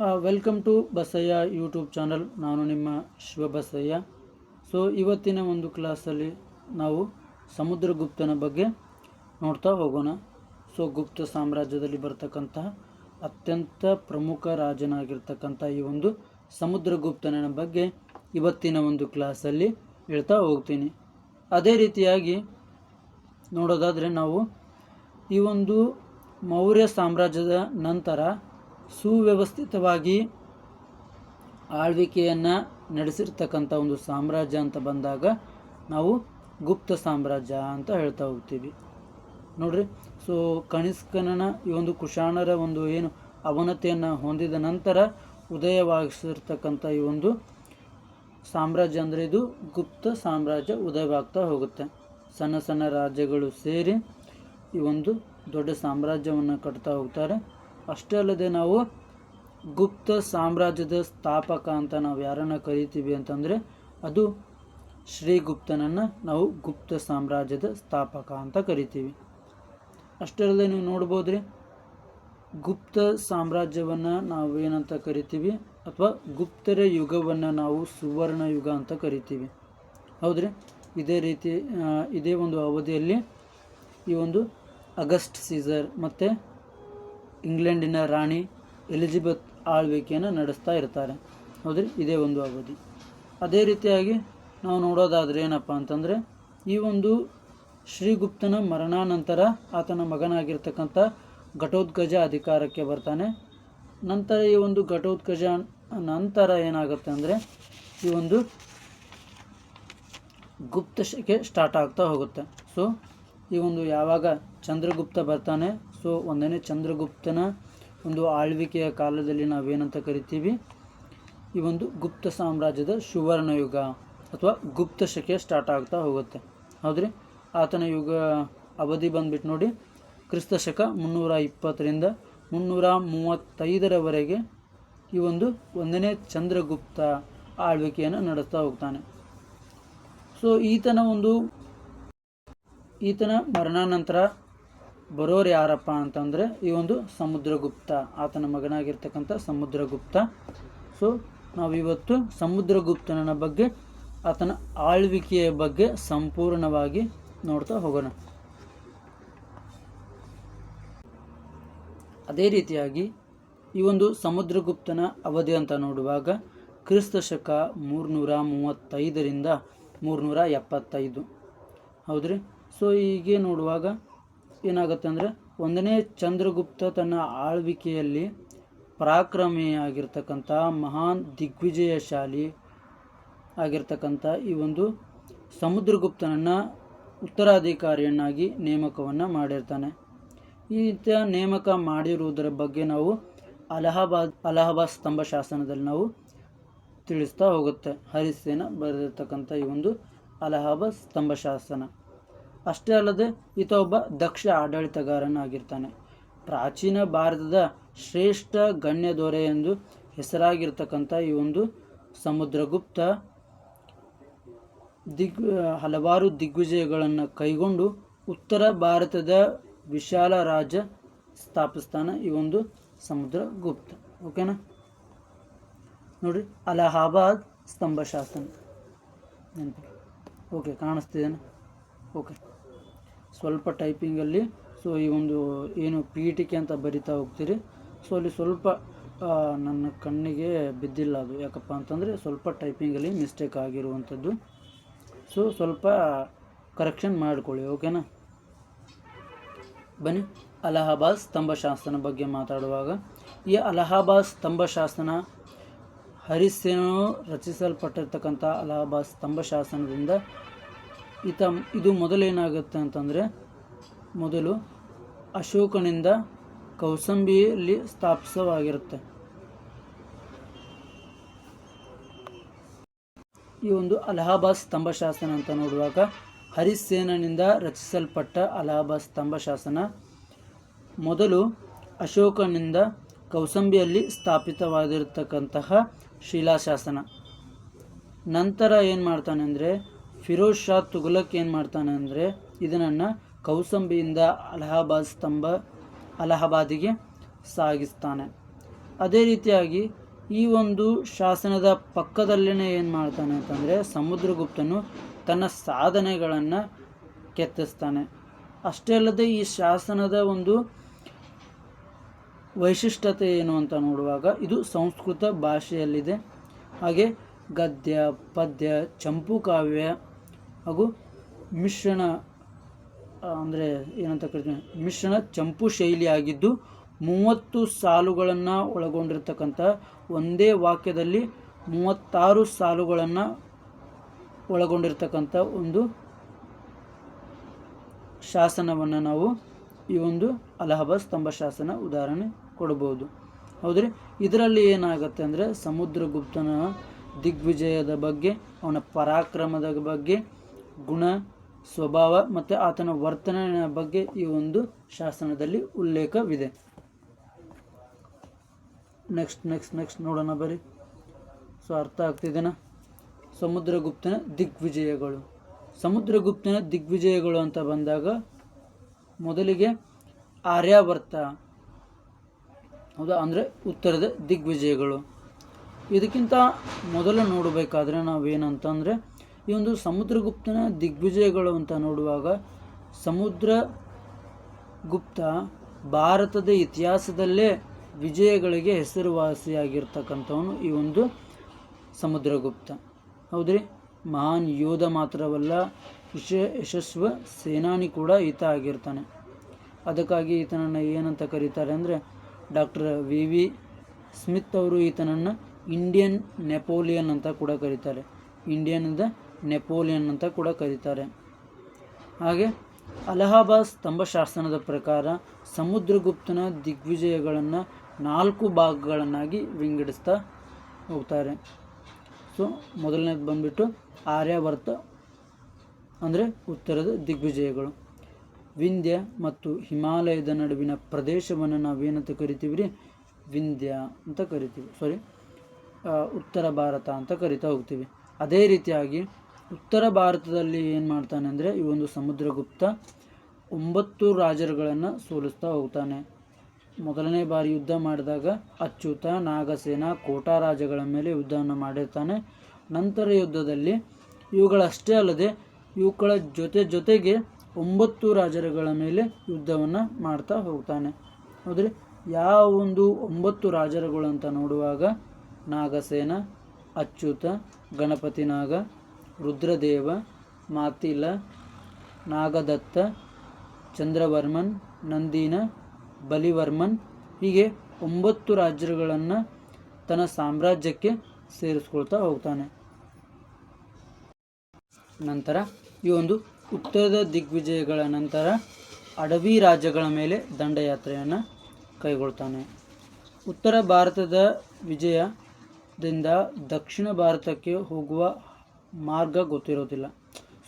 Welcome to Basayya YouTube channel ನಾನು ನಿಮ್ಮ Shivabasayya so ಇವತ್ತಿನ ಒಂದು ಕ್ಲಾಸಲ್ಲಿ ನಾವು ಸಮುದ್ರಗುಪ್ತನ ಬಗ್ಗೆ ನೋಡ್ತಾ ಹೋಗೋಣ. ಸೊ ಗುಪ್ತ ಸಾಮ್ರಾಜ್ಯದಲ್ಲಿ ಬರ್ತಕ್ಕಂತಹ ಅತ್ಯಂತ ಪ್ರಮುಖ ರಾಜನಾಗಿರ್ತಕ್ಕಂಥ ಈ ಒಂದು ಸಮುದ್ರಗುಪ್ತನ ಬಗ್ಗೆ ಇವತ್ತಿನ ಒಂದು ಕ್ಲಾಸಲ್ಲಿ ಹೇಳ್ತಾ ಹೋಗ್ತೀನಿ. ಅದೇ ರೀತಿಯಾಗಿ ನೋಡೋದಾದರೆ ನಾವು ಈ ಒಂದು ಮೌರ್ಯ ಸಾಮ್ರಾಜ್ಯದ ನಂತರ ಸುವ್ಯವಸ್ಥಿತವಾಗಿ ಆಳ್ವಿಕೆಯನ್ನು ನಡೆಸಿರ್ತಕ್ಕಂಥ ಒಂದು ಸಾಮ್ರಾಜ್ಯ ಅಂತ ಬಂದಾಗ ನಾವು ಗುಪ್ತ ಸಾಮ್ರಾಜ್ಯ ಅಂತ ಹೇಳ್ತಾ ಹೋಗ್ತೀವಿ. ನೋಡ್ರಿ, ಸೊ ಕನಿಷ್ಕನ ಈ ಒಂದು ಕುಶಾಣರ ಒಂದು ಏನು ಅವನತಿಯನ್ನು ಹೊಂದಿದ ನಂತರ ಉದಯವಾಗಿಸಿರ್ತಕ್ಕಂಥ ಈ ಒಂದು ಸಾಮ್ರಾಜ್ಯ ಅಂದರೆ ಇದು ಗುಪ್ತ ಸಾಮ್ರಾಜ್ಯ ಉದಯವಾಗ್ತಾ ಹೋಗುತ್ತೆ. ಸಣ್ಣ ಸಣ್ಣ ರಾಜ್ಯಗಳು ಸೇರಿ ಈ ಒಂದು ದೊಡ್ಡ ಸಾಮ್ರಾಜ್ಯವನ್ನು ಕಟ್ತಾ ಹೋಗ್ತಾರೆ. ಅಷ್ಟೇ ಅಲ್ಲದೆ ನಾವು ಗುಪ್ತ ಸಾಮ್ರಾಜ್ಯದ ಸ್ಥಾಪಕ ಅಂತ ನಾವು ಯಾರನ್ನು ಕರಿತೀವಿ ಅಂತಂದರೆ ಅದು ಶ್ರೀಗುಪ್ತನನ್ನು ನಾವು ಗುಪ್ತ ಸಾಮ್ರಾಜ್ಯದ ಸ್ಥಾಪಕ ಅಂತ ಕರಿತೀವಿ. ಅಷ್ಟೇ ಅಲ್ಲದೆ ನೀವು ನೋಡ್ಬೋದ್ರಿ, ಗುಪ್ತ ಸಾಮ್ರಾಜ್ಯವನ್ನು ನಾವು ಏನಂತ ಕರಿತೀವಿ ಅಥವಾ ಗುಪ್ತರ ಯುಗವನ್ನು ನಾವು ಸುವರ್ಣ ಯುಗ ಅಂತ ಕರಿತೀವಿ. ಹೌದ್ರಿ? ಇದೇ ರೀತಿ ಇದೇ ಒಂದು ಅವಧಿಯಲ್ಲಿ ಈ ಒಂದು ಅಗಸ್ಟ್ ಸೀಸರ್ ಮತ್ತು ಇಂಗ್ಲೆಂಡಿನ ರಾಣಿ ಎಲಿಜಬೆತ್ ಆಳ್ವಿಕೆಯನ್ನು ನಡೆಸ್ತಾ ಇರ್ತಾರೆ. ಹೌದ್ರಿ? ಇದೇ ಒಂದು ಅವಧಿ. ಅದೇ ರೀತಿಯಾಗಿ ನಾವು ನೋಡೋದಾದರೆ ಏನಪ್ಪ ಅಂತಂದರೆ, ಈ ಒಂದು ಶ್ರೀಗುಪ್ತನ ಮರಣಾನಂತರ ಆತನ ಮಗನಾಗಿರ್ತಕ್ಕಂಥ ಘಟೋತ್ಕಜ ಅಧಿಕಾರಕ್ಕೆ ಬರ್ತಾನೆ. ನಂತರ ಈ ಒಂದು ಘಟೋತ್ಕಜ ನಂತರ ಏನಾಗುತ್ತೆ ಅಂದರೆ, ಈ ಒಂದು ಗುಪ್ತ ಶಕೆ ಸ್ಟಾರ್ಟ್ ಆಗ್ತಾ ಹೋಗುತ್ತೆ. ಸೊ ಈ ಒಂದು ಯಾವಾಗ ಚಂದ್ರಗುಪ್ತ ಬರ್ತಾನೆ ಸೊ, ಒಂದನೇ ಚಂದ್ರಗುಪ್ತನ ಒಂದು ಆಳ್ವಿಕೆಯ ಕಾಲದಲ್ಲಿ ನಾವೇನಂತ ಕರಿತೀವಿ? ಈ ಒಂದು ಗುಪ್ತ ಸಾಮ್ರಾಜ್ಯದ ಸುವರ್ಣ ಯುಗ ಅಥವಾ ಗುಪ್ತ ಶಕೆ ಸ್ಟಾರ್ಟ್ ಆಗ್ತಾ ಹೋಗುತ್ತೆ. ಹೌದ್ರಿ? ಆತನ ಯುಗ ಅವಧಿ ಬಂದ್ಬಿಟ್ಟು ನೋಡಿ, ಕ್ರಿಸ್ತ ಶಕ ಮುನ್ನೂರ ಇಪ್ಪತ್ತರಿಂದ ಮುನ್ನೂರ ಮೂವತ್ತೈದರವರೆಗೆ ಈ ಒಂದು ಒಂದನೇ ಚಂದ್ರಗುಪ್ತ ಆಳ್ವಿಕೆಯನ್ನು ನಡೆಸ್ತಾ ಹೋಗ್ತಾನೆ. ಸೊ, ಈತನ ಒಂದು, ಈತನ ಮರಣಾನಂತರ ಬರೋರು ಯಾರಪ್ಪ ಅಂತಂದರೆ ಈ ಒಂದು ಸಮುದ್ರಗುಪ್ತ, ಆತನ ಮಗನಾಗಿರ್ತಕ್ಕಂಥ ಸಮುದ್ರಗುಪ್ತ. ಸೊ ನಾವಿವತ್ತು ಸಮುದ್ರಗುಪ್ತನ ಬಗ್ಗೆ, ಆತನ ಆಳ್ವಿಕೆಯ ಬಗ್ಗೆ ಸಂಪೂರ್ಣವಾಗಿ ನೋಡ್ತಾ ಹೋಗೋಣ. ಅದೇ ರೀತಿಯಾಗಿ ಈ ಒಂದು ಸಮುದ್ರಗುಪ್ತನ ಅವಧಿ ಅಂತ ನೋಡುವಾಗ ಕ್ರಿಸ್ತ ಶಕ ಮೂರ್ನೂರ ಮೂವತ್ತೈದರಿಂದ ಮೂರ್ನೂರ ಎಪ್ಪತ್ತೈದು. ಹೌದ್ರಿ? ಸೊ ಹೀಗೆ ನೋಡುವಾಗ ಏನಾಗುತ್ತೆ ಅಂದರೆ ಒಂದನೇ ಚಂದ್ರಗುಪ್ತ ತನ್ನ ಆಳ್ವಿಕೆಯಲ್ಲಿ ಪರಾಕ್ರಮಿಯಾಗಿರ್ತಕ್ಕಂಥ ಮಹಾನ್ ದಿಗ್ವಿಜಯಶಾಲಿ ಆಗಿರ್ತಕ್ಕಂಥ ಈ ಒಂದು ಸಮುದ್ರಗುಪ್ತನನ್ನು ಉತ್ತರಾಧಿಕಾರಿಯನ್ನಾಗಿ ನೇಮಕವನ್ನು ಮಾಡಿರ್ತಾನೆ. ಈತ ನೇಮಕ ಮಾಡಿರುವುದರ ಬಗ್ಗೆ ನಾವು ಅಲಹಾಬಾದ್ ಅಲಹಾಬಾದ್ ಸ್ತಂಭ ಶಾಸನದಲ್ಲಿ ನಾವು ತಿಳಿಸ್ತಾ ಹೋಗುತ್ತೆ. ಹರಿಸೇನ ಬರೆದಿರ್ತಕ್ಕಂಥ ಈ ಒಂದು ಅಲಹಾಬಾದ್ ಸ್ತಂಭ ಶಾಸನ. ಅಷ್ಟೇ ಅಲ್ಲದೆ ಈತ ಒಬ್ಬ ದಕ್ಷ ಆಡಳಿತಗಾರನಾಗಿರ್ತಾನೆ. ಪ್ರಾಚೀನ ಭಾರತದ ಶ್ರೇಷ್ಠ ಗಣ್ಯ ದೊರೆ ಎಂದು ಹೆಸರಾಗಿರ್ತಕ್ಕಂಥ ಈ ಒಂದು ಸಮುದ್ರಗುಪ್ತ ದಿಗ್, ಹಲವಾರು ದಿಗ್ವಿಜಯಗಳನ್ನು ಕೈಗೊಂಡು ಉತ್ತರ ಭಾರತದ ವಿಶಾಲ ರಾಜ್ಯ ಸ್ಥಾಪಿಸ್ತಾನೆ ಈ ಒಂದು ಸಮುದ್ರಗುಪ್ತ. ಓಕೆನಾ? ನೋಡಿ ಅಲಹಾಬಾದ್ ಸ್ತಂಭ ಶಾಸನ ನೆನಪು ಓಕೆ ಕಾಣಿಸ್ತಿದ್ದೇನೆ ಓಕೆ. ಸ್ವಲ್ಪ ಟೈಪಿಂಗಲ್ಲಿ ಸೊ ಈ ಒಂದು ಏನು ಪೀಠಿಕೆ ಅಂತ ಬರಿತಾ ಹೋಗ್ತೀರಿ. ಸೊ ಅಲ್ಲಿ ಸ್ವಲ್ಪ ನನ್ನ ಕಣ್ಣಿಗೆ ಬಿದ್ದಿಲ್ಲ ಅದು. ಯಾಕಪ್ಪ ಅಂತಂದರೆ ಸ್ವಲ್ಪ ಟೈಪಿಂಗಲ್ಲಿ ಮಿಸ್ಟೇಕ್ ಆಗಿರುವಂಥದ್ದು. ಸೊ ಸ್ವಲ್ಪ ಕರೆಕ್ಷನ್ ಮಾಡಿಕೊಳ್ಳಿ, ಓಕೆನಾ? ಬನ್ನಿ. ಅಲಹಾಬಾದ್ ಸ್ತಂಭ ಶಾಸನ ಬಗ್ಗೆ ಮಾತಾಡುವಾಗ, ಈ ಅಲಹಾಬಾದ್ ಸ್ತಂಭ ಹರಿಸೇನು ರಚಿಸಲ್ಪಟ್ಟಿರ್ತಕ್ಕಂಥ ಅಲಹಾಬಾದ್ ಸ್ತಂಭ ಶಾಸನದಿಂದ ಈತ ಇದು ಮೊದಲೇನಾಗುತ್ತೆ ಅಂತಂದರೆ ಮೊದಲು ಅಶೋಕನಿಂದ ಕೌಸಂಬಿಯಲ್ಲಿ ಸ್ಥಾಪಿಸವಾಗಿರುತ್ತೆ. ಈ ಒಂದು ಅಲಹಾಬಾದ್ ಸ್ತಂಭ ಶಾಸನ ಅಂತ ನೋಡುವಾಗ ಹರಿಸೇನನಿಂದ ರಚಿಸಲ್ಪಟ್ಟ ಅಲಹಾಬಾದ್ ಸ್ತಂಭ ಶಾಸನ ಮೊದಲು ಅಶೋಕನಿಂದ ಕೌಸಂಬಿಯಲ್ಲಿ ಸ್ಥಾಪಿತವಾಗಿರತಕ್ಕಂತಹ ಶಿಲಾಶಾಸನ. ನಂತರ ಏನು ಮಾಡ್ತಾನೆ ಅಂದರೆ ಫಿರೋಜ್ ಶಾ ತುಘಲಕ್ ಏನು ಮಾಡ್ತಾನೆ ಅಂದರೆ ಇದನ್ನು ಕೌಸಂಬಿಯಿಂದ ಅಲಹಾಬಾದ್ ಸ್ತಂಭ, ಅಲಹಾಬಾದಿಗೆ ಸಾಗಿಸ್ತಾನೆ. ಅದೇ ರೀತಿಯಾಗಿ ಈ ಒಂದು ಶಾಸನದ ಪಕ್ಕದಲ್ಲೇ ಏನು ಮಾಡ್ತಾನೆ ಅಂತಂದರೆ ಸಮುದ್ರಗುಪ್ತನು ತನ್ನ ಸಾಧನೆಗಳನ್ನು ಕೆತ್ತಿಸ್ತಾನೆ. ಅಷ್ಟೇ ಅಲ್ಲದೆ ಈ ಶಾಸನದ ಒಂದು ವೈಶಿಷ್ಟ್ಯತೆ ಏನು ಅಂತ ನೋಡುವಾಗ ಇದು ಸಂಸ್ಕೃತ ಭಾಷೆಯಲ್ಲಿದೆ. ಹಾಗೆ ಗದ್ಯ, ಪದ್ಯ, ಚಂಪು ಕಾವ್ಯ ಹಾಗೂ ಮಿಶ್ರಣ ಅಂದರೆ ಏನಂತ ಕರಿತೀವಿ, ಮಿಶ್ರಣ ಚಂಪು ಶೈಲಿಯಾಗಿದ್ದು ಮೂವತ್ತು ಸಾಲುಗಳನ್ನು ಒಳಗೊಂಡಿರ್ತಕ್ಕಂಥ ಒಂದೇ ವಾಕ್ಯದಲ್ಲಿ ಮೂವತ್ತಾರು ಸಾಲುಗಳನ್ನು ಒಳಗೊಂಡಿರ್ತಕ್ಕಂಥ ಒಂದು ಶಾಸನವನ್ನು ನಾವು ಈ ಒಂದು ಅಲಹಾಬಾದ್ ಸ್ತಂಭ ಶಾಸನ ಉದಾಹರಣೆ ಕೊಡಬಹುದು ಹೌದ್ರಿ? ಇದರಲ್ಲಿ ಏನಾಗುತ್ತೆ ಅಂದರೆ ಸಮುದ್ರಗುಪ್ತನ ದಿಗ್ವಿಜಯದ ಬಗ್ಗೆ, ಅವನ ಪರಾಕ್ರಮದ ಬಗ್ಗೆ ಗುಣ, ಸ್ವಭಾವ ಮತ್ತು ಆತನ ವರ್ತನೆಯ ಬಗ್ಗೆ ಈ ಒಂದು ಶಾಸನದಲ್ಲಿ ಉಲ್ಲೇಖವಿದೆ. ನೆಕ್ಸ್ಟ್ ನೆಕ್ಸ್ಟ್ ನೆಕ್ಸ್ಟ್ ನೋಡೋಣ ಬರೀ. ಸೊ ಅರ್ಥ ಆಗ್ತಿದೆನಾ? ಸಮುದ್ರಗುಪ್ತನ ದಿಗ್ವಿಜಯಗಳು. ಸಮುದ್ರಗುಪ್ತನ ದಿಗ್ವಿಜಯಗಳು ಅಂತ ಬಂದಾಗ ಮೊದಲಿಗೆ ಆರ್ಯಾವರ್ತ, ಹೌದಾ? ಅಂದರೆ ಉತ್ತರದ ದಿಗ್ವಿಜಯಗಳು. ಇದಕ್ಕಿಂತ ಮೊದಲು ನೋಡಬೇಕಾದ್ರೆ ನಾವೇನಂತಂದರೆ ಈ ಒಂದು ಸಮುದ್ರಗುಪ್ತನ ದಿಗ್ವಿಜಯಗಳು ಅಂತ ನೋಡುವಾಗ ಸಮುದ್ರ ಗುಪ್ತ ಭಾರತದ ಇತಿಹಾಸದಲ್ಲೇ ವಿಜಯಗಳಿಗೆ ಹೆಸರುವಾಸಿಯಾಗಿರ್ತಕ್ಕಂಥವನು ಈ ಒಂದು ಸಮುದ್ರಗುಪ್ತ. ಹೌದ್ರಿ? ಮಹಾನ್ ಯೋಧ ಮಾತ್ರವಲ್ಲ ಯಶ ಯಶಸ್ವ ಸೇನಾನಿ ಕೂಡ ಈತ ಆಗಿರ್ತಾನೆ. ಅದಕ್ಕಾಗಿ ಈತನನ್ನು ಏನಂತ ಕರೀತಾರೆ ಅಂದರೆ, ಡಾಕ್ಟರ್ ವಿ ವಿ ಸ್ಮಿತ್ ಅವರು ಈತನನ್ನು ಇಂಡಿಯನ್ ನೆಪೋಲಿಯನ್ ಅಂತ ಕೂಡ ಕರೀತಾರೆ. ಇಂಡಿಯನ್ದ ನೆಪೋಲಿಯನ್ ಅಂತ ಕೂಡ ಕರೀತಾರೆ. ಹಾಗೆ ಅಲಹಾಬಾದ್ ಸ್ತಂಭಶಾಸನದ ಪ್ರಕಾರ ಸಮುದ್ರಗುಪ್ತನ ದಿಗ್ವಿಜಯಗಳನ್ನು ನಾಲ್ಕು ಭಾಗಗಳನ್ನಾಗಿ ವಿಂಗಡಿಸ್ತಾ ಹೋಗ್ತಾರೆ. ಸೊ, ಮೊದಲನೇದು ಬಂದ್ಬಿಟ್ಟು ಆರ್ಯಾವರ್ತ, ಅಂದರೆ ಉತ್ತರದ ದಿಗ್ವಿಜಯಗಳು. ವಿಂಧ್ಯ ಮತ್ತು ಹಿಮಾಲಯದ ನಡುವಿನ ಪ್ರದೇಶವನ್ನು ನಾವೇನಂತ ಕರಿತೀವಿ ರೀ ವಿಂಧ್ಯ ಅಂತ ಕರಿತೀವಿ. ಸಾರಿ ಉತ್ತರ ಭಾರತ ಅಂತ ಕರಿತಾ ಹೋಗ್ತೀವಿ. ಅದೇ ರೀತಿಯಾಗಿ ಉತ್ತರ ಭಾರತದಲ್ಲಿ ಏನು ಮಾಡ್ತಾನೆ ಅಂದರೆ ಈ ಒಂದು ಸಮುದ್ರಗುಪ್ತ ಒಂಬತ್ತು ರಾಜರುಗಳನ್ನು ಸೋಲಿಸ್ತಾ ಹೋಗ್ತಾನೆ. ಮೊದಲನೇ ಬಾರಿ ಯುದ್ಧ ಮಾಡಿದಾಗ ಅಚ್ಯುತ, ನಾಗಸೇನ, ಕೋಟಾ ರಾಜಗಳ ಮೇಲೆ ಯುದ್ಧವನ್ನು ಮಾಡಿರ್ತಾನೆ. ನಂತರ ಯುದ್ಧದಲ್ಲಿ ಇವುಗಳಷ್ಟೇ ಅಲ್ಲದೆ ಇವುಗಳ ಜೊತೆ ಜೊತೆಗೆ ಒಂಬತ್ತು ರಾಜರುಗಳ ಮೇಲೆ ಯುದ್ಧವನ್ನು ಮಾಡ್ತಾ ಹೋಗ್ತಾನೆ. ಹೌದ್ರಿ? ಯಾವ ಒಂದು ಒಂಬತ್ತು ರಾಜರುಗಳು ಅಂತ ನೋಡುವಾಗ ನಾಗಸೇನ, ಅಚ್ಯುತ, ಗಣಪತಿ ನಾಗ ರುದ್ರದೇವ, ಮಾತಿಲ, ನಾಗದತ್ತ, ಚಂದ್ರವರ್ಮನ್, ನಂದಿನ, ಬಲಿವರ್ಮನ್ ಹೀಗೆ ಒಂಬತ್ತು ರಾಜ್ಯಗಳನ್ನು ತನ್ನ ಸಾಮ್ರಾಜ್ಯಕ್ಕೆ ಸೇರಿಸ್ಕೊಳ್ತಾ ಹೋಗ್ತಾನೆ. ನಂತರ ಈ ಒಂದು ಉತ್ತರದ ದಿಗ್ವಿಜಯಗಳ ನಂತರ ಅಡವಿ ರಾಜ್ಯಗಳ ಮೇಲೆ ದಂಡಯಾತ್ರೆಯನ್ನು ಕೈಗೊಳ್ತಾನೆ. ಉತ್ತರ ಭಾರತದ ವಿಜಯದಿಂದ ದಕ್ಷಿಣ ಭಾರತಕ್ಕೆ ಹೋಗುವ ಮಾರ್ಗ ಗೊತ್ತಿರೋದಿಲ್ಲ.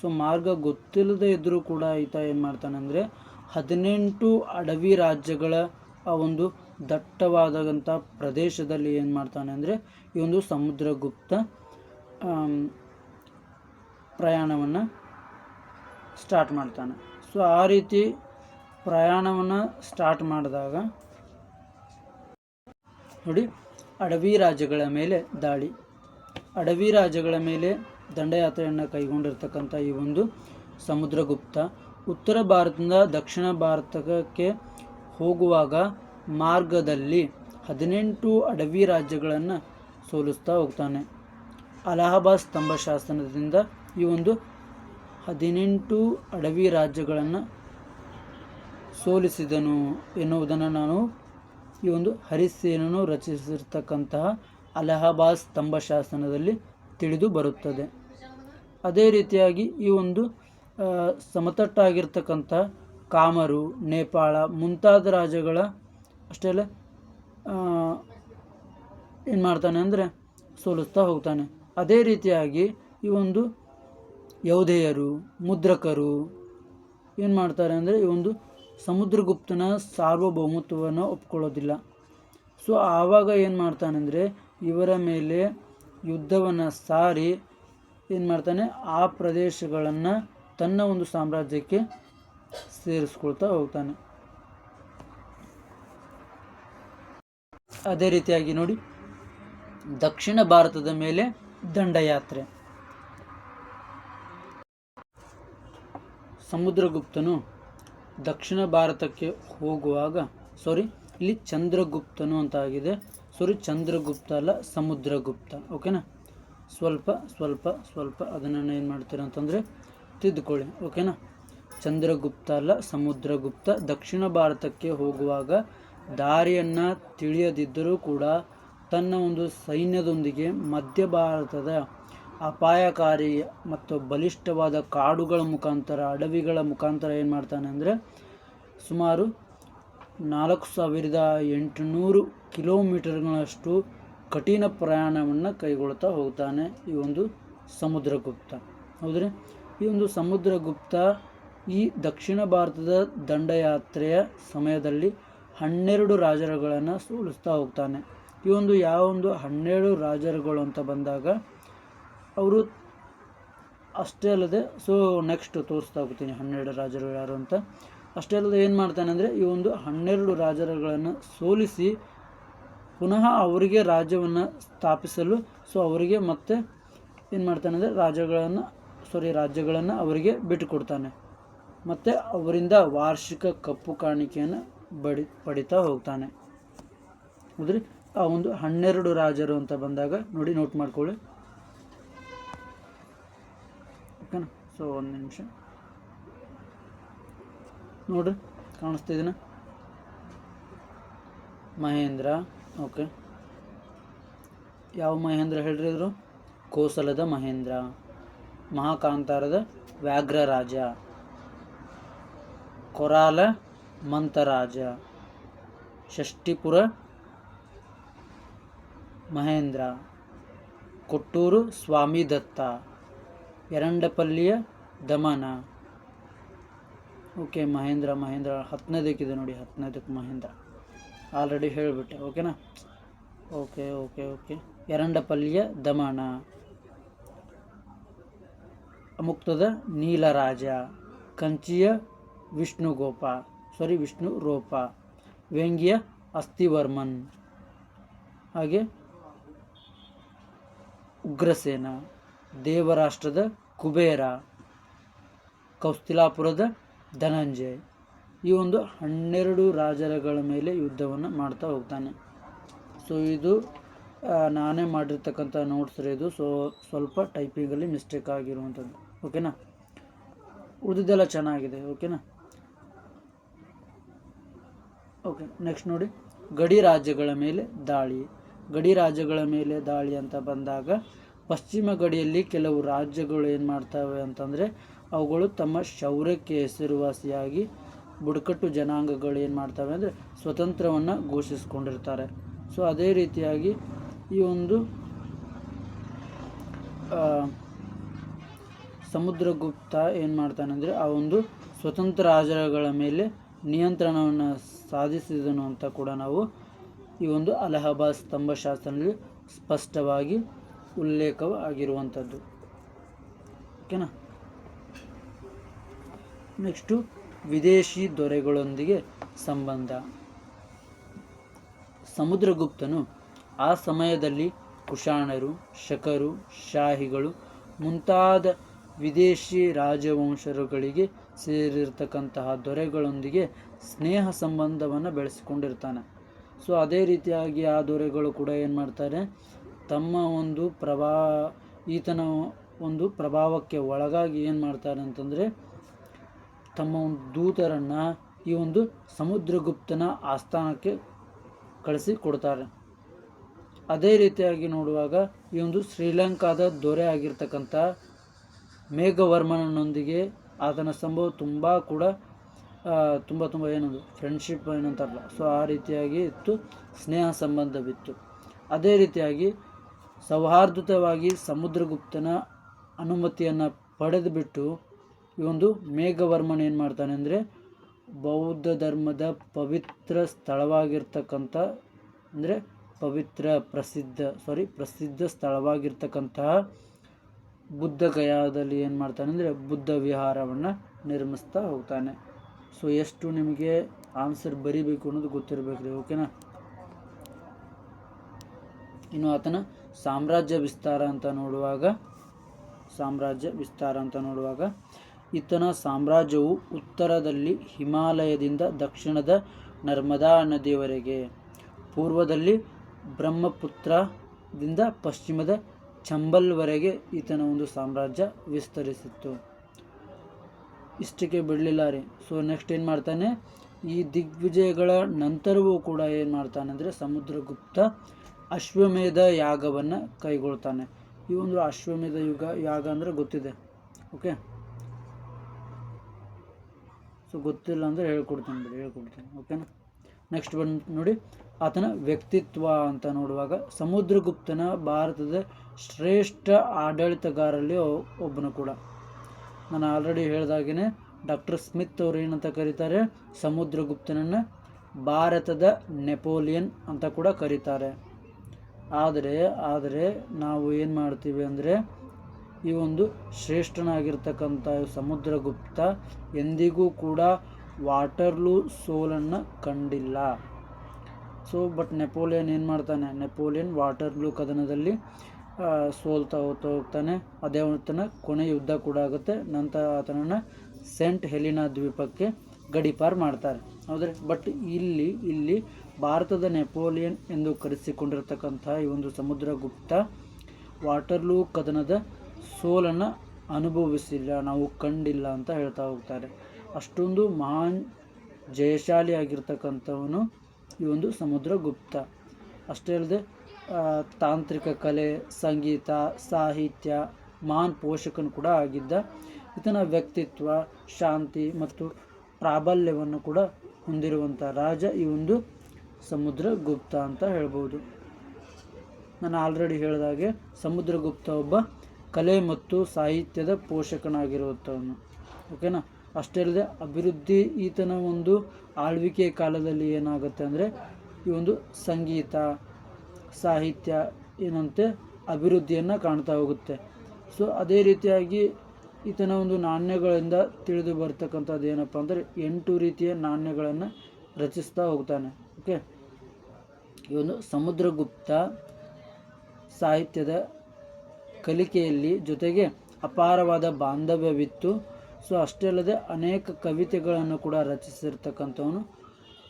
ಸೊ ಮಾರ್ಗ ಗೊತ್ತಿಲ್ಲದೆ ಇದ್ದರೂ ಕೂಡ ಈತ ಏನು ಮಾಡ್ತಾನೆ ಅಂದರೆ ಹದಿನೆಂಟು ಅಡವಿ ರಾಜ್ಯಗಳ ಆ ಒಂದು ದಟ್ಟವಾದಂಥ ಪ್ರದೇಶದಲ್ಲಿ ಏನು ಮಾಡ್ತಾನೆ ಅಂದರೆ ಈ ಒಂದು ಸಮುದ್ರಗುಪ್ತ ಪ್ರಯಾಣವನ್ನು ಸ್ಟಾರ್ಟ್ ಮಾಡ್ತಾನೆ. ಸೊ ಆ ರೀತಿ ಪ್ರಯಾಣವನ್ನು ಸ್ಟಾರ್ಟ್ ಮಾಡಿದಾಗ ನೋಡಿ ಅಡವಿ ರಾಜ್ಯಗಳ ಮೇಲೆ ದಾಳಿ. ಅಡವಿ ರಾಜ್ಯಗಳ ಮೇಲೆ ದಂಡಯಾತ್ರೆಯನ್ನು ಕೈಗೊಂಡಿರ್ತಕ್ಕಂಥ ಈ ಒಂದು ಸಮುದ್ರಗುಪ್ತ ಉತ್ತರ ಭಾರತದಿಂದ ದಕ್ಷಿಣ ಭಾರತಕ್ಕೆ ಹೋಗುವಾಗ ಮಾರ್ಗದಲ್ಲಿ ಹದಿನೆಂಟು ಅಡವಿ ರಾಜ್ಯಗಳನ್ನು ಸೋಲಿಸ್ತಾ ಹೋಗ್ತಾನೆ. ಅಲಹಾಬಾದ್ ಸ್ತಂಭ ಶಾಸನದಿಂದ ಈ ಒಂದು ಹದಿನೆಂಟು ಅಡವಿ ರಾಜ್ಯಗಳನ್ನು ಸೋಲಿಸಿದನು ಎನ್ನುವುದನ್ನು ನಾನು ಈ ಒಂದು ಹರಿಸೇನನು ರಚಿಸಿರ್ತಕ್ಕಂತಹ ಅಲಹಾಬಾದ್ ಸ್ತಂಭ ಶಾಸನದಲ್ಲಿ ತಿಳಿದು ಬರುತ್ತದೆ. ಅದೇ ರೀತಿಯಾಗಿ ಈ ಒಂದು ಸಮತಟ್ಟಾಗಿರ್ತಕ್ಕಂಥ ಕಾಮರು, ನೇಪಾಳ ಮುಂತಾದ ರಾಜ್ಯಗಳ ಅಷ್ಟೆಲ್ಲ ಏನು ಮಾಡ್ತಾನೆ ಅಂದರೆ ಸೋಲಿಸ್ತಾ ಹೋಗ್ತಾನೆ. ಅದೇ ರೀತಿಯಾಗಿ ಈ ಒಂದು ಯೌಧೇಯರು, ಮುದ್ರಕರು ಏನು ಮಾಡ್ತಾರೆ ಅಂದರೆ ಈ ಒಂದು ಸಮುದ್ರಗುಪ್ತನ ಸಾರ್ವಭೌಮತ್ವವನ್ನು ಒಪ್ಕೊಳ್ಳೋದಿಲ್ಲ. ಸೊ ಆವಾಗ ಏನು ಮಾಡ್ತಾನೆ ಅಂದರೆ ಇವರ ಮೇಲೆ ಯುದ್ಧವನ್ನು ಸಾರಿ ಏನು ಮಾಡ್ತಾನೆ, ಆ ಪ್ರದೇಶಗಳನ್ನು ತನ್ನ ಒಂದು ಸಾಮ್ರಾಜ್ಯಕ್ಕೆ ಸೇರಿಸ್ಕೊಳ್ತಾ ಹೋಗ್ತಾನೆ. ಅದೇ ರೀತಿಯಾಗಿ ನೋಡಿ, ದಕ್ಷಿಣ ಭಾರತದ ಮೇಲೆ ದಂಡಯಾತ್ರೆ. ಸಮುದ್ರಗುಪ್ತನು ದಕ್ಷಿಣ ಭಾರತಕ್ಕೆ ಹೋಗುವಾಗ ಸಾರಿ ಇಲ್ಲಿ ಚಂದ್ರಗುಪ್ತನು ಅಂತ ಆಗಿದೆ. ಸಾರಿ ಚಂದ್ರಗುಪ್ತ ಅಲ್ಲ, ಸಮುದ್ರಗುಪ್ತ ಓಕೆನಾ ಸ್ವಲ್ಪ ಸ್ವಲ್ಪ ಸ್ವಲ್ಪ ಅದನ್ನು ಏನು ಮಾಡ್ತೀರಾ ಅಂತಂದರೆ ತಿದ್ದುಕೊಳ್ಳಿ ಓಕೆನಾ? ಚಂದ್ರಗುಪ್ತ ಅಲ್ಲ, ಸಮುದ್ರಗುಪ್ತ ದಕ್ಷಿಣ ಭಾರತಕ್ಕೆ ಹೋಗುವಾಗ ದಾರಿಯನ್ನು ತಿಳಿಯದಿದ್ದರೂ ಕೂಡ ತನ್ನ ಒಂದು ಸೈನ್ಯದೊಂದಿಗೆ ಮಧ್ಯ ಭಾರತದ ಅಪಾಯಕಾರಿ ಮತ್ತು ಬಲಿಷ್ಠವಾದ ಕಾಡುಗಳ ಮುಖಾಂತರ, ಅಡವಿಗಳ ಮುಖಾಂತರ ಏನು ಮಾಡ್ತಾನೆ ಅಂದರೆ ಸುಮಾರು ನಾಲ್ಕು ಸಾವಿರದ ಎಂಟುನೂರು ಕಿಲೋಮೀಟರ್ಗಳಷ್ಟು ಕಠಿಣ ಪ್ರಯಾಣವನ್ನು ಕೈಗೊಳ್ತಾ ಹೋಗ್ತಾನೆ ಈ ಒಂದು ಸಮುದ್ರಗುಪ್ತ. ಹೌದ್ರಿ? ಈ ಒಂದು ಸಮುದ್ರಗುಪ್ತ ಈ ದಕ್ಷಿಣ ಭಾರತದ ದಂಡಯಾತ್ರೆಯ ಸಮಯದಲ್ಲಿ ಹನ್ನೆರಡು ರಾಜರುಗಳನ್ನು ಸೋಲಿಸ್ತಾ ಹೋಗ್ತಾನೆ. ಈ ಒಂದು ಯಾವ ಒಂದು ಹನ್ನೆರಡು ರಾಜರುಗಳು ಅಂತ ಬಂದಾಗ ಅವರು ಅಷ್ಟೇ ಅಲ್ಲದೆ ಸೊ ನೆಕ್ಸ್ಟ್ ತೋರಿಸ್ತಾ ಹೋಗ್ತೀನಿ ಹನ್ನೆರಡು ರಾಜರು ಯಾರು ಅಂತ. ಅಷ್ಟೇ ಅಲ್ಲದೆ ಏನು ಮಾಡ್ತಾನೆ ಅಂದರೆ ಈ ಒಂದು ಹನ್ನೆರಡು ರಾಜರುಗಳನ್ನು ಸೋಲಿಸಿ ಪುನಃ ಅವರಿಗೆ ರಾಜ್ಯವನ್ನು ಸ್ಥಾಪಿಸಲು ಸೊ ಅವರಿಗೆ ಮತ್ತೆ ಏನು ಮಾಡ್ತಾನೆ ಅಂದರೆ ರಾಜ್ಯಗಳನ್ನು ಸಾರಿ ರಾಜ್ಯಗಳನ್ನು ಅವರಿಗೆ ಬಿಟ್ಟು ಕೊಡ್ತಾನೆ. ಮತ್ತು ಅವರಿಂದ ವಾರ್ಷಿಕ ಕಪ್ಪು ಕಾಣಿಕೆಯನ್ನು ಬಡಿ, ಪಡಿತಾ ಹೋಗ್ತಾನೆ. ಹೌದ್ರಿ? ಆ ಒಂದು ಹನ್ನೆರಡು ರಾಜರು ಅಂತ ಬಂದಾಗ, ನೋಡಿ ನೋಟ್ ಮಾಡ್ಕೊಳ್ಳಿ. ಓಕೆನಾ? ಸೊ ಒಂದು ನಿಮಿಷ. ನೋಡ್ರಿ ಕಾಣಿಸ್ತಿದ್ದೀನ ಮಹೇಂದ್ರ. ಓಕೆ. ಯಾವ ಮಹೇಂದ್ರ ಹೇಳ್ರಿ ಇದ್ರು? ಕೋಸಲದ ಮಹೇಂದ್ರ, ಮಹಾಕಾಂತಾರದ ವ್ಯಾಘ್ರ ರಾಜ, ಕೊರಾಲ ಮಂತರಾಜ ಷಷ್ಟಿಪುರ ಮಹೇಂದ್ರ, ಕೊಟ್ಟೂರು ಸ್ವಾಮಿ ದತ್ತ ಎರಂಡಪಲ್ಲಿಯ ದಮನ. ಓಕೆ, ಮಹೇಂದ್ರ ಮಹೇಂದ್ರ, ಹತ್ತನೇದಕ್ಕಿದೆ ನೋಡಿ, ಹತ್ತನೇದಕ್ಕೆ ಮಹೇಂದ್ರ. ಆಲ್ರೆಡಿ ಹೇಳಿಬಿಟ್ಟೆ ಓಕೆನಾ ಓಕೆ ಓಕೆ ಓಕೆ ಎರಂಡಪಲ್ಲಿಯ ದಮನ ಮುಕ್ತದ ನೀಲರಾಜ. ಕಂಚಿಯ ವಿಷ್ಣುಗೋಪ ಸಾರಿ ವಿಷ್ಣು ರೋಪ. ವ್ಯಂಗ್ಯ ಅಸ್ಥಿವರ್ಮನ್. ಹಾಗೆ ಉಗ್ರಸೇನ. ದೇವರಾಷ್ಟ್ರದ ಕುಬೇರ. ಕೌಸ್ತಿಲಾಪುರದ ಧನಂಜಯ್. ಈ ಒಂದು ಹನ್ನೆರಡು ರಾಜರಗಳ ಮೇಲೆ ಯುದ್ಧವನ್ನು ಮಾಡ್ತಾ ಹೋಗ್ತಾನೆ. ಸೊ ಇದು ನಾನೇ ಮಾಡಿರ್ತಕ್ಕಂಥ ನೋಟ್ಸ್ ಇದು. ಸೊ ಸ್ವಲ್ಪ ಟೈಪಿಂಗಲ್ಲಿ ಮಿಸ್ಟೇಕ್ ಆಗಿರುವಂಥದ್ದು. ಓಕೆನಾ ಉಳಿದಿದ್ದೆಲ್ಲ ಚೆನ್ನಾಗಿದೆ. ಓಕೆನಾ ಓಕೆ ನೆಕ್ಸ್ಟ್ ನೋಡಿ. ಗಡಿ ರಾಜ್ಯಗಳ ಮೇಲೆ ದಾಳಿ. ಗಡಿ ರಾಜ್ಯಗಳ ಮೇಲೆ ದಾಳಿ ಅಂತ ಬಂದಾಗ, ಪಶ್ಚಿಮ ಗಡಿಯಲ್ಲಿ ಕೆಲವು ರಾಜ್ಯಗಳು ಏನು ಮಾಡ್ತವೆ ಅಂತಂದರೆ, ಅವುಗಳು ತಮ್ಮ ಶೌರ್ಯಕ್ಕೆ ಹೆಸರುವಾಸಿಯಾಗಿ ಬುಡಕಟ್ಟು ಜನಾಂಗಗಳು ಏನು ಮಾಡ್ತವೆ ಅಂದರೆ ಸ್ವತಂತ್ರವನ್ನು ಘೋಷಿಸ್ಕೊಂಡಿರ್ತಾರೆ. ಸೊ ಅದೇ ರೀತಿಯಾಗಿ ಈ ಒಂದು ಸಮುದ್ರಗುಪ್ತ ಏನು ಮಾಡ್ತಾನೆ ಅಂದರೆ ಆ ಒಂದು ಸ್ವತಂತ್ರ ರಾಜರಗಳ ಮೇಲೆ ನಿಯಂತ್ರಣವನ್ನು ಸಾಧಿಸಿದನು ಅಂತ ಕೂಡ ನಾವು ಈ ಒಂದು ಅಲಹಾಬಾದ್ ಸ್ತಂಭ ಸ್ಪಷ್ಟವಾಗಿ ಸ್ಪಷ್ಟವಾಗಿ ಉಲ್ಲೇಖವಾಗಿರುವಂಥದ್ದು ಓಕೆನಾ ನೆಕ್ಸ್ಟು ವಿದೇಶಿ ದೊರೆಗಳೊಂದಿಗೆ ಸಂಬಂಧ. ಸಮುದ್ರಗುಪ್ತನು ಆ ಸಮಯದಲ್ಲಿ ಕುಶಾಣರು, ಶಕರು, ಶಾಹಿಗಳು ಮುಂತಾದ ವಿದೇಶಿ ರಾಜವಂಶರುಗಳಿಗೆ ಸೇರಿರ್ತಕ್ಕಂತಹ ದೊರೆಗಳೊಂದಿಗೆ ಸ್ನೇಹ ಸಂಬಂಧವನ್ನು ಬೆಳೆಸಿಕೊಂಡಿರ್ತಾನೆ. ಸೊ, ಅದೇ ರೀತಿಯಾಗಿ ಆ ದೊರೆಗಳು ಕೂಡ ಏನು ಮಾಡ್ತಾರೆ? ತಮ್ಮ ಒಂದು ಪ್ರಭಾ, ಈತನ ಒಂದು ಪ್ರಭಾವಕ್ಕೆ ಒಳಗಾಗಿ ಏನು ಮಾಡ್ತಾರೆ ಅಂತಂದರೆ ತಮ್ಮ ಒಂದು ದೂತರನ್ನು ಈ ಒಂದು ಸಮುದ್ರಗುಪ್ತನ ಆಸ್ಥಾನಕ್ಕೆ ಕಳಿಸಿ ಕೊಡ್ತಾರೆ. ಅದೇ ರೀತಿಯಾಗಿ ನೋಡುವಾಗ ಈ ಒಂದು ಶ್ರೀಲಂಕಾದ ದೊರೆ ಆಗಿರ್ತಕ್ಕಂಥ ಮೇಘವರ್ಮನೊಂದಿಗೆ ಆತನ ಸಂಭವ ತುಂಬ ಕೂಡ ತುಂಬ ತುಂಬ ಏನದು ಫ್ರೆಂಡ್ಶಿಪ್ ಏನಂತಾರಲ್ಲ, ಸೊ ಆ ರೀತಿಯಾಗಿ ಇತ್ತು, ಸ್ನೇಹ ಸಂಬಂಧವಿತ್ತು. ಅದೇ ರೀತಿಯಾಗಿ ಸೌಹಾರ್ದತವಾಗಿ ಸಮುದ್ರಗುಪ್ತನ ಅನುಮತಿಯನ್ನು ಪಡೆದುಬಿಟ್ಟು ಈ ಒಂದು ಮೇಘವರ್ಮನ್ ಏನು ಮಾಡ್ತಾನೆ ಅಂದರೆ ಬೌದ್ಧ ಧರ್ಮದ ಪವಿತ್ರ ಸ್ಥಳವಾಗಿರ್ತಕ್ಕಂಥ ಅಂದರೆ ಪವಿತ್ರ ಪ್ರಸಿದ್ಧ ಸಾರಿ ಪ್ರಸಿದ್ಧ ಸ್ಥಳವಾಗಿರ್ತಕ್ಕಂತಹ ಬುದ್ಧ ಗಯಾದಲ್ಲಿ ಏನು ಮಾಡ್ತಾನೆ ಅಂದರೆ ಬುದ್ಧ ವಿಹಾರವನ್ನು ನಿರ್ಮಿಸ್ತಾ ಹೋಗ್ತಾನೆ. ಸೊ ಎಷ್ಟು ನಿಮಗೆ ಆನ್ಸರ್ ಬರಿಬೇಕು ಅನ್ನೋದು ಗೊತ್ತಿರಬೇಕು ರೀ ಓಕೆನಾ ಇನ್ನು ಆತನ ಸಾಮ್ರಾಜ್ಯ ವಿಸ್ತಾರ ಅಂತ ನೋಡುವಾಗ, ಸಾಮ್ರಾಜ್ಯ ವಿಸ್ತಾರ ಅಂತ ನೋಡುವಾಗ ಈತನ ಸಾಮ್ರಾಜ್ಯವು ಉತ್ತರದಲ್ಲಿ ಹಿಮಾಲಯದಿಂದ ದಕ್ಷಿಣದ ನರ್ಮದಾ ನದಿಯವರೆಗೆ ಪೂರ್ವದಲ್ಲಿ ಬ್ರಹ್ಮಪುತ್ರದಿಂದ ಪಶ್ಚಿಮದ ಚಂಬಲ್ವರೆಗೆ ಈತನ ಒಂದು ಸಾಮ್ರಾಜ್ಯ ವಿಸ್ತರಿಸಿತ್ತು. ಇಷ್ಟಕ್ಕೆ ಬಿಡಲಿಲ್ಲ ರೀ ಸೊ ನೆಕ್ಸ್ಟ್ ಏನು ಮಾಡ್ತಾನೆ? ಈ ದಿಗ್ವಿಜಯಗಳ ನಂತರವೂ ಕೂಡ ಏನು ಮಾಡ್ತಾನೆ ಅಂದರೆ ಸಮುದ್ರಗುಪ್ತ ಅಶ್ವಮೇಧ ಯಾಗವನ್ನು ಕೈಗೊಳ್ತಾನೆ. ಈ ಒಂದು ಅಶ್ವಮೇಧ ಯುಗ ಯಾಗ ಅಂದರೆ ಗೊತ್ತಿದೆ. ಓಕೆ ಸೊ ಗೊತ್ತಿಲ್ಲ ಅಂದರೆ ಹೇಳ್ಕೊಡ್ತೀನಿ ಬಿಡಿ, ಹೇಳ್ಕೊಡ್ತೀನಿ ಓಕೆನಾ ನೆಕ್ಸ್ಟ್ ಬಂದು ನೋಡಿ, ಆತನ ವ್ಯಕ್ತಿತ್ವ ಅಂತ ನೋಡುವಾಗ ಸಮುದ್ರಗುಪ್ತನ ಭಾರತದ ಶ್ರೇಷ್ಠ ಆಡಳಿತಗಾರಲ್ಲಿ ಒಬ್ಬನು ಕೂಡ. ನಾನು ಆಲ್ರೆಡಿ ಹೇಳ್ದಾಗೇ ಡಾಕ್ಟರ್ ಸ್ಮಿತ್ ಅವರು ಏನಂತ ಕರೀತಾರೆ? ಸಮುದ್ರಗುಪ್ತನನ್ನು ಭಾರತದ ನೆಪೋಲಿಯನ್ ಅಂತ ಕೂಡ ಕರೀತಾರೆ. ಆದರೆ ಆದರೆ ನಾವು ಏನು ಮಾಡ್ತೀವಿ ಅಂದರೆ ಈ ಒಂದು ಶ್ರೇಷ್ಠನಾಗಿರ್ತಕ್ಕಂಥ ಸಮುದ್ರಗುಪ್ತ ಎಂದಿಗೂ ಕೂಡ ವಾಟರ್ಲೂ ಸೋಲನ್ನು ಕಂಡಿಲ್ಲ. ಸೊ ಬಟ್ ನೆಪೋಲಿಯನ್ ಏನು ಮಾಡ್ತಾನೆ? ನೆಪೋಲಿಯನ್ ವಾಟರ್ಲೂ ಕದನದಲ್ಲಿ ಸೋಲ್ತಾ ಹೋಗ್ತಾ ಹೋಗ್ತಾನೆ. ಅದೇ ಆತನ ಕೊನೆ ಯುದ್ಧ ಕೂಡ ಆಗುತ್ತೆ. ನಂತರ ಆತನನ್ನು ಸೆಂಟ್ ಹೆಲಿನಾ ದ್ವೀಪಕ್ಕೆ ಗಡಿಪಾರು ಮಾಡ್ತಾರೆ. ಹೌದ್ರೆ? ಬಟ್ ಇಲ್ಲಿ ಇಲ್ಲಿ ಭಾರತದ ನೆಪೋಲಿಯನ್ ಎಂದು ಕರೆಸಿಕೊಂಡಿರ್ತಕ್ಕಂಥ ಈ ಒಂದು ಸಮುದ್ರಗುಪ್ತ ವಾಟರ್ಲೂ ಕದನದ ಸೋಲನ್ನು ಅನುಭವಿಸಿಲ್ಲ, ನಾವು ಕಂಡಿಲ್ಲ ಅಂತ ಹೇಳ್ತಾ ಹೋಗ್ತಾರೆ. ಅಷ್ಟೊಂದು ಮಹಾನ್ ಜಯಶಾಲಿ ಆಗಿರ್ತಕ್ಕಂಥವನು ಈ ಒಂದು ಸಮುದ್ರಗುಪ್ತ. ಅಷ್ಟೇ ಅಲ್ಲದೆ ತಾಂತ್ರಿಕ ಕಲೆ, ಸಂಗೀತ, ಸಾಹಿತ್ಯ, ಮಹಾನ್ ಪೋಷಕನು ಕೂಡ ಆಗಿದ್ದ. ಇತನ ವ್ಯಕ್ತಿತ್ವ, ಶಾಂತಿ ಮತ್ತು ಪ್ರಾಬಲ್ಯವನ್ನು ಕೂಡ ಹೊಂದಿರುವಂಥ ರಾಜ ಈ ಒಂದು ಸಮುದ್ರಗುಪ್ತ ಅಂತ ಹೇಳ್ಬೋದು. ನಾನು ಆಲ್ರೆಡಿ ಹೇಳಿದಾಗೆ ಸಮುದ್ರಗುಪ್ತ ಒಬ್ಬ ಕಲೆ ಮತ್ತು ಸಾಹಿತ್ಯದ ಪೋಷಕನಾಗಿರುತ್ತವನು ಓಕೆನಾ? ಅಷ್ಟೇ ಅಲ್ಲದೆ ಅಭಿವೃದ್ಧಿ ಈತನ ಒಂದು ಆಳ್ವಿಕೆ ಕಾಲದಲ್ಲಿ ಏನಾಗುತ್ತೆ ಅಂದರೆ ಈ ಒಂದು ಸಂಗೀತ, ಸಾಹಿತ್ಯ ಏನಂತೆ ಅಭಿವೃದ್ಧಿಯನ್ನು ಕಾಣ್ತಾ ಹೋಗುತ್ತೆ. ಸೊ ಅದೇ ರೀತಿಯಾಗಿ ಈತನ ಒಂದು ನಾಣ್ಯಗಳಿಂದ ತಿಳಿದು ಬರ್ತಕ್ಕಂಥದ್ದು ಏನಪ್ಪ ಅಂದರೆ ಎಂಟು ರೀತಿಯ ನಾಣ್ಯಗಳನ್ನು ರಚಿಸ್ತಾ ಹೋಗ್ತಾನೆ. ಓಕೆ? ಈ ಒಂದು ಸಮುದ್ರಗುಪ್ತ ಸಾಹಿತ್ಯದ ಕಲಿಕೆಯಲ್ಲಿ ಜೊತೆಗೆ ಅಪಾರವಾದ ಬಾಂಧವ್ಯವಿತ್ತು. ಸೊ ಅಷ್ಟೇ ಅಲ್ಲದೆ ಅನೇಕ ಕವಿತೆಗಳನ್ನು ಕೂಡ ರಚಿಸಿರ್ತಕ್ಕಂಥವನು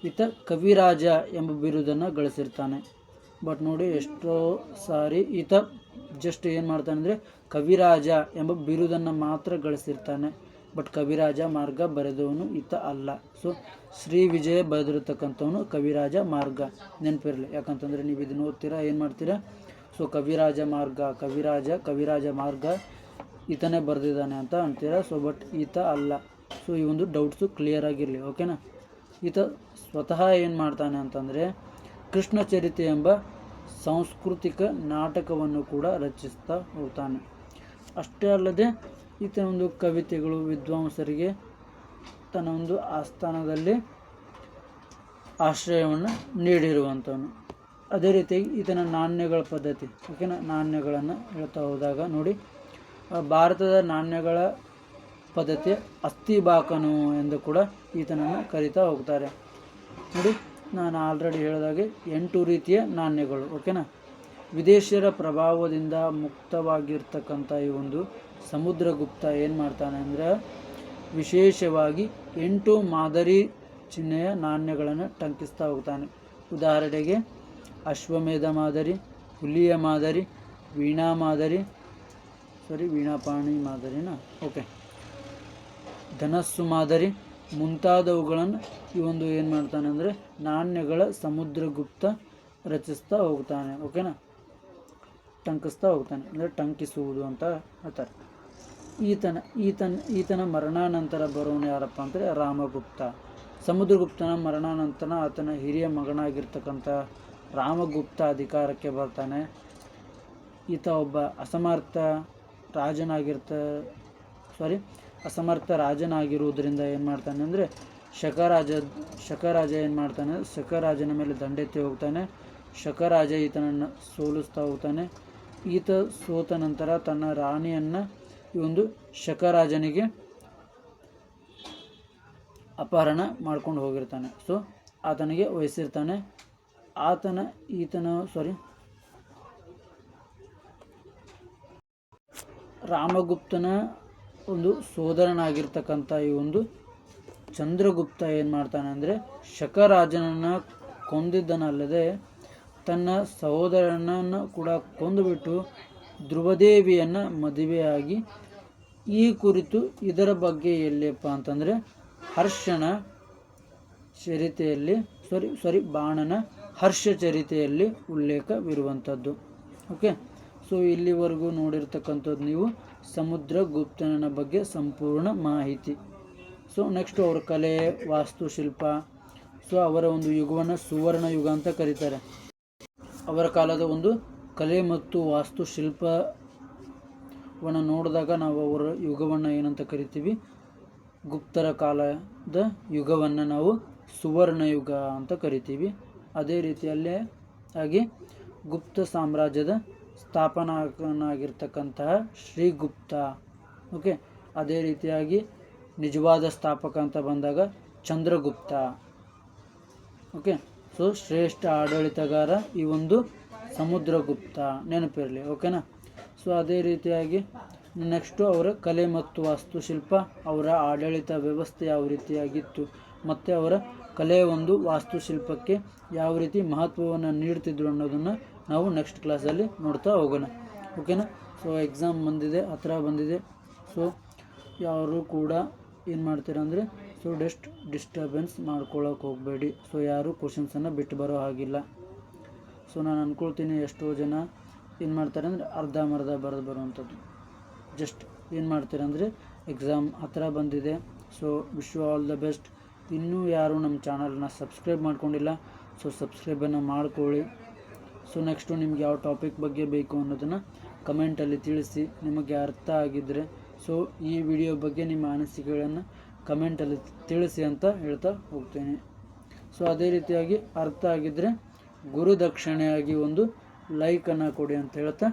ಈತ ಕವಿರಾಜ ಎಂಬ ಬಿರುದನ್ನು ಗಳಿಸಿರ್ತಾನೆ. ಬಟ್ ನೋಡಿ, ಎಷ್ಟೋ ಸಾರಿ ಈತ ಜಸ್ಟ್ ಏನು ಮಾಡ್ತಾನೆ ಅಂದರೆ ಕವಿರಾಜ ಎಂಬ ಬಿರುದನ್ನು ಮಾತ್ರ ಗಳಿಸಿರ್ತಾನೆ. ಬಟ್ ಕವಿರಾಜ ಮಾರ್ಗ ಬರೆದವನು ಈತ ಅಲ್ಲ. ಸೊ ಶ್ರೀ ವಿಜಯ ಬರೆದಿರತಕ್ಕಂಥವನು ಕವಿರಾಜ ಮಾರ್ಗ. ನೆನಪಿರಲಿ. ಯಾಕಂತಂದರೆ ನೀವು ಇದನ್ನು ಓದ್ತೀರಾ ಏನು ಮಾಡ್ತೀರಾ? ಸೊ ಕವಿರಾಜ ಮಾರ್ಗ, ಕವಿರಾಜ ಕವಿರಾಜ ಮಾರ್ಗ ಈತನೇ ಬರೆದಿದ್ದಾನೆ ಅಂತ ಅಂತೀರಾ? ಸೊ ಬಟ್ ಈತ ಅಲ್ಲ. ಸೊ ಈ ಒಂದು ಡೌಟ್ಸು ಕ್ಲಿಯರ್ ಆಗಿರಲಿ ಓಕೆನಾ ಈತ ಸ್ವತಃ ಏನು ಮಾಡ್ತಾನೆ ಅಂತಂದರೆ ಕೃಷ್ಣ ಚರಿತೆ ಎಂಬ ಸಾಂಸ್ಕೃತಿಕ ನಾಟಕವನ್ನು ಕೂಡ ರಚಿಸ್ತಾ ಹೋಗ್ತಾನೆ. ಅಷ್ಟೇ ಅಲ್ಲದೆ ಈತನ ಒಂದು ಕವಿತೆಗಳು, ವಿದ್ವಾಂಸರಿಗೆ ತನ್ನ ಒಂದು ಆಸ್ಥಾನದಲ್ಲಿ ಆಶ್ರಯವನ್ನು ನೀಡಿರುವಂಥವನು. ಅದೇ ರೀತಿಯಾಗಿ ಈತನ ನಾಣ್ಯಗಳ ಪದ್ಧತಿ ಓಕೆನಾ ನಾಣ್ಯಗಳನ್ನು ಹೇಳ್ತಾ ಹೋದಾಗ ನೋಡಿ ಭಾರತದ ನಾಣ್ಯಗಳ ಪದ್ಧತಿ ಅಸ್ಥಿಬಾಕನು ಎಂದು ಕೂಡ ಈತನನ್ನು ಕರೀತಾ ಹೋಗ್ತಾರೆ. ನೋಡಿ, ನಾನು ಆಲ್ರೆಡಿ ಹೇಳಿದಾಗೆ ಎಂಟು ರೀತಿಯ ನಾಣ್ಯಗಳು ಓಕೆನಾ ವಿದೇಶಿಯರ ಪ್ರಭಾವದಿಂದ ಮುಕ್ತವಾಗಿರ್ತಕ್ಕಂಥ ಈ ಒಂದು ಸಮುದ್ರಗುಪ್ತ ಏನು ಮಾಡ್ತಾನೆ ಅಂದರೆ, ವಿಶೇಷವಾಗಿ ಎಂಟು ಮಾದರಿ ಚಿಹ್ನೆಯ ನಾಣ್ಯಗಳನ್ನು ಟಂಕಿಸ್ತಾ ಹೋಗ್ತಾನೆ. ಉದಾಹರಣೆಗೆ ಅಶ್ವಮೇಧ ಮಾದರಿ, ಹುಲಿಯ ಮಾದರಿ, ವೀಣಾ ಮಾದರಿ ಸಾರಿ ವೀಣಾಪಾಣಿ ಮಾದರಿನಾ ಓಕೆ ಧನಸ್ಸು ಮಾದರಿ, ಮುಂತಾದವುಗಳನ್ನು ಈ ಒಂದು ಏನು ಮಾಡ್ತಾನೆ ಅಂದರೆ ನಾಣ್ಯಗಳ ಸಮುದ್ರಗುಪ್ತ ರಚಿಸ್ತಾ ಹೋಗ್ತಾನೆ ಓಕೆನಾ ಟಂಕಿಸ್ತಾ ಹೋಗ್ತಾನೆ, ಅಂದರೆ ಟಂಕಿಸುವುದು ಅಂತ ಹೇಳ್ತಾರೆ. ಈತನ ಈತನ ಈತನ ಮರಣಾನಂತರ ಬರೋನು ಯಾರಪ್ಪ ಅಂದರೆ ರಾಮಗುಪ್ತ. ಸಮುದ್ರಗುಪ್ತನ ಮರಣಾನಂತರ ಆತನ ಹಿರಿಯ ಮಗನಾಗಿರ್ತಕ್ಕಂಥ ರಾಮಗುಪ್ತ ಅಧಿಕಾರಕ್ಕೆ ಬರ್ತಾನೆ. ಈತ ಒಬ್ಬ ಅಸಮರ್ಥ ರಾಜನಾಗಿರ್ತ ಸಾರಿ ಅಸಮರ್ಥ ರಾಜನಾಗಿರುವುದರಿಂದ ಏನು ಮಾಡ್ತಾನೆ ಅಂದರೆ ಶಕರಾಜ ಶಕರಾಜ ಏನು ಮಾಡ್ತಾನೆ, ಶಕರಾಜನ ಮೇಲೆ ದಂಡೆತ್ತಿ ಹೋಗ್ತಾನೆ. ಶಕರಾಜ ಈತನನ್ನು ಸೋಲಿಸ್ತಾ ಹೋಗ್ತಾನೆ. ಈತ ಸೋತ ನಂತರ ತನ್ನ ರಾಣಿಯನ್ನು ಈ ಒಂದು ಶಕರಾಜನಿಗೆ ಅಪಹರಣ ಮಾಡ್ಕೊಂಡು ಹೋಗಿರ್ತಾನೆ. ಸೊ ಆತನಿಗೆ ವಹಿಸಿರ್ತಾನೆ ಆತನ, ಈತನ ಸಾರಿ ರಾಮಗುಪ್ತನ ಒಂದು ಸೋದರನಾಗಿರ್ತಕ್ಕಂಥ ಈ ಒಂದು ಚಂದ್ರಗುಪ್ತ ಏನು ಮಾಡ್ತಾನೆ ಅಂದರೆ ಶಕರಾಜನನ್ನು ಕೊಂದಿದ್ದನಲ್ಲದೆ ತನ್ನ ಸಹೋದರನನ್ನು ಕೂಡ ಕೊಂದುಬಿಟ್ಟು ಧ್ರುವದೇವಿಯನ್ನು ಮದುವೆಯಾಗಿ ಈ ಕುರಿತು ಇದರ ಬಗ್ಗೆ ಎಲ್ಲಿಯಪ್ಪ ಅಂತಂದರೆ ಹರ್ಷನ ಚರಿತೆಯಲ್ಲಿ ಸಾರಿ ಸಾರಿ ಬಾಣನ ಹರ್ಷ ಚರಿತೆಯಲ್ಲಿ ಉಲ್ಲೇಖವಿರುವಂಥದ್ದು. ಓಕೆ? ಸೊ ಇಲ್ಲಿವರೆಗೂ ನೋಡಿರ್ತಕ್ಕಂಥದ್ದು ನೀವು ಸಮುದ್ರ ಗುಪ್ತನ ಬಗ್ಗೆ ಸಂಪೂರ್ಣ ಮಾಹಿತಿ. ಸೊ ನೆಕ್ಸ್ಟ್ ಅವರ ಕಲೆ ವಾಸ್ತುಶಿಲ್ಪ ಸೊ ಅವರ ಒಂದು ಯುಗವನ್ನು ಸುವರ್ಣ ಯುಗ ಅಂತ ಕರೀತಾರೆ. ಅವರ ಕಾಲದ ಒಂದು ಕಲೆ ಮತ್ತು ವಾಸ್ತುಶಿಲ್ಪವನ್ನು ನೋಡಿದಾಗ ನಾವು ಅವರ ಯುಗವನ್ನು ಏನಂತ ಕರಿತೀವಿ? ಗುಪ್ತರ ಕಾಲದ ಯುಗವನ್ನು ನಾವು ಸುವರ್ಣ ಯುಗ ಅಂತ ಕರಿತೀವಿ. ಅದೇ ರೀತಿಯಲ್ಲೇ ಆಗಿ ಗುಪ್ತ ಸಾಮ್ರಾಜ್ಯದ ಸ್ಥಾಪನಾಗಿರ್ತಕ್ಕಂತಹ ಶ್ರೀಗುಪ್ತ. ಓಕೆ ಅದೇ ರೀತಿಯಾಗಿ ನಿಜವಾದ ಸ್ಥಾಪಕ ಅಂತ ಬಂದಾಗ ಚಂದ್ರಗುಪ್ತ. ಓಕೆ ಸೊ ಶ್ರೇಷ್ಠ ಆಡಳಿತಗಾರ ಈ ಒಂದು ಸಮುದ್ರಗುಪ್ತ. ನೆನಪಿರಲಿ ಓಕೆನಾ ಸೊ ಅದೇ ರೀತಿಯಾಗಿ ನೆಕ್ಸ್ಟು ಅವರ ಕಲೆ ಮತ್ತು ವಾಸ್ತುಶಿಲ್ಪ ಅವರ ಆಡಳಿತ ವ್ಯವಸ್ಥೆ ಯಾವ ರೀತಿಯಾಗಿತ್ತು, ಮತ್ತು ಅವರ ಕಲೆಯ ಒಂದು ವಾಸ್ತುಶಿಲ್ಪಕ್ಕೆ ಯಾವ ರೀತಿ ಮಹತ್ವವನ್ನು ನೀಡ್ತಿದ್ರು ಅನ್ನೋದನ್ನು ನಾವು ನೆಕ್ಸ್ಟ್ ಕ್ಲಾಸಲ್ಲಿ ನೋಡ್ತಾ ಹೋಗೋಣ. ಓಕೆನಾ ಸೊ ಎಕ್ಸಾಮ್ ಬಂದಿದೆ, ಹತ್ರ ಬಂದಿದೆ. ಸೊ ಯಾರು ಕೂಡ ಏನು ಮಾಡ್ತೀರ ಅಂದರೆ ಸೊ ಡೆಸ್ಟ್ ಡಿಸ್ಟರ್ಬೆನ್ಸ್ ಮಾಡ್ಕೊಳಕ್ಕೆ ಹೋಗಬೇಡಿ. ಸೊ ಯಾರು ಕ್ವಶನ್ಸನ್ನು ಬಿಟ್ಟು ಬರೋ ಹಾಗಿಲ್ಲ. ಸೊ ನಾನು ಅಂದ್ಕೊಳ್ತೀನಿ ಎಷ್ಟೋ ಜನ ಏನು ಮಾಡ್ತಾರೆ ಅಂದರೆ, ಅರ್ಧ ಮರ್ಧ ಬರೆದು ಬರುವಂಥದ್ದು. ಜಸ್ಟ್ ಏನು ಮಾಡ್ತೀರ ಅಂದರೆ ಎಕ್ಸಾಮ್ ಹತ್ರ ಬಂದಿದೆ. So wish you all the best ಇನ್ನೂ ಯಾರು ನಮ್ಮ ಚಾನಲ್ನ ಸಬ್ಸ್ಕ್ರೈಬ್ ಮಾಡ್ಕೊಂಡಿಲ್ಲ ಸೊ ಸಬ್ಸ್ಕ್ರೈಬನ್ನು ಮಾಡ್ಕೊಳ್ಳಿ. ಸೊ ನೆಕ್ಸ್ಟು ನಿಮ್ಗೆ ಯಾವ ಟಾಪಿಕ್ ಬಗ್ಗೆ ಬೇಕು ಅನ್ನೋದನ್ನು ಕಮೆಂಟಲ್ಲಿ ತಿಳಿಸಿ, ನಿಮಗೆ ಅರ್ಥ ಆಗಿದ್ದರೆ ಸೊ ಈ ವಿಡಿಯೋ ಬಗ್ಗೆ ನಿಮ್ಮ ಅನಿಸಿಕೆಗಳನ್ನು ಕಮೆಂಟಲ್ಲಿ ತಿಳಿಸಿ ಅಂತ ಹೇಳ್ತಾ ಹೋಗ್ತೇನೆ. ಸೊ ಅದೇ ರೀತಿಯಾಗಿ ಅರ್ಥ ಆಗಿದ್ದರೆ ಗುರುದಕ್ಷಿಣೆಯಾಗಿ ಒಂದು ಲೈಕನ್ನು ಕೊಡಿ ಅಂತ ಹೇಳ್ತಾ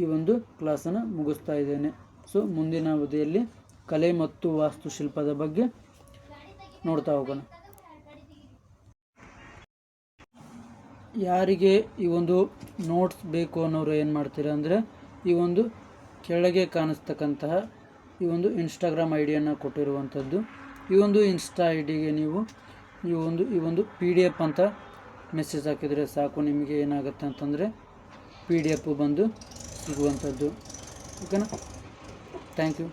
ಈ ಒಂದು ಕ್ಲಾಸನ್ನು ಮುಗಿಸ್ತಾ ಇದ್ದೇನೆ. ಸೊ ಮುಂದಿನ ಅವಧಿಯಲ್ಲಿ ಕಲೆ ಮತ್ತು ವಾಸ್ತುಶಿಲ್ಪದ ಬಗ್ಗೆ ನೋಡ್ತಾ ಹೋಗೋಣ. ಯಾರಿಗೆ ಈ ಒಂದು ನೋಟ್ಸ್ ಬೇಕು ಅನ್ನೋರು ಏನು ಮಾಡ್ತೀರಾ ಅಂದರೆ, ಈ ಒಂದು ಕೆಳಗೆ ಕಾಣಿಸ್ತಕ್ಕಂತಹ ಈ ಒಂದು ಇನ್ಸ್ಟಾಗ್ರಾಮ್ ಐ ಡಿಯನ್ನು ಕೊಟ್ಟಿರುವಂಥದ್ದು. ಈ ಒಂದು ಇನ್ಸ್ಟಾ ಐ ಡಿಗೆ ನೀವು, ಈ ಒಂದು ಈ ಒಂದು ಪಿ ಡಿ ಎಫ್ ಅಂತ ಮೆಸೇಜ್ ಹಾಕಿದರೆ ಸಾಕು, ನಿಮಗೆ ಏನಾಗುತ್ತೆ ಅಂತಂದರೆ ಪಿ ಡಿ ಎಫ್ ಬಂದು ಸಿಗುವಂಥದ್ದು. ಓಕೆನಾ ಥ್ಯಾಂಕ್ ಯು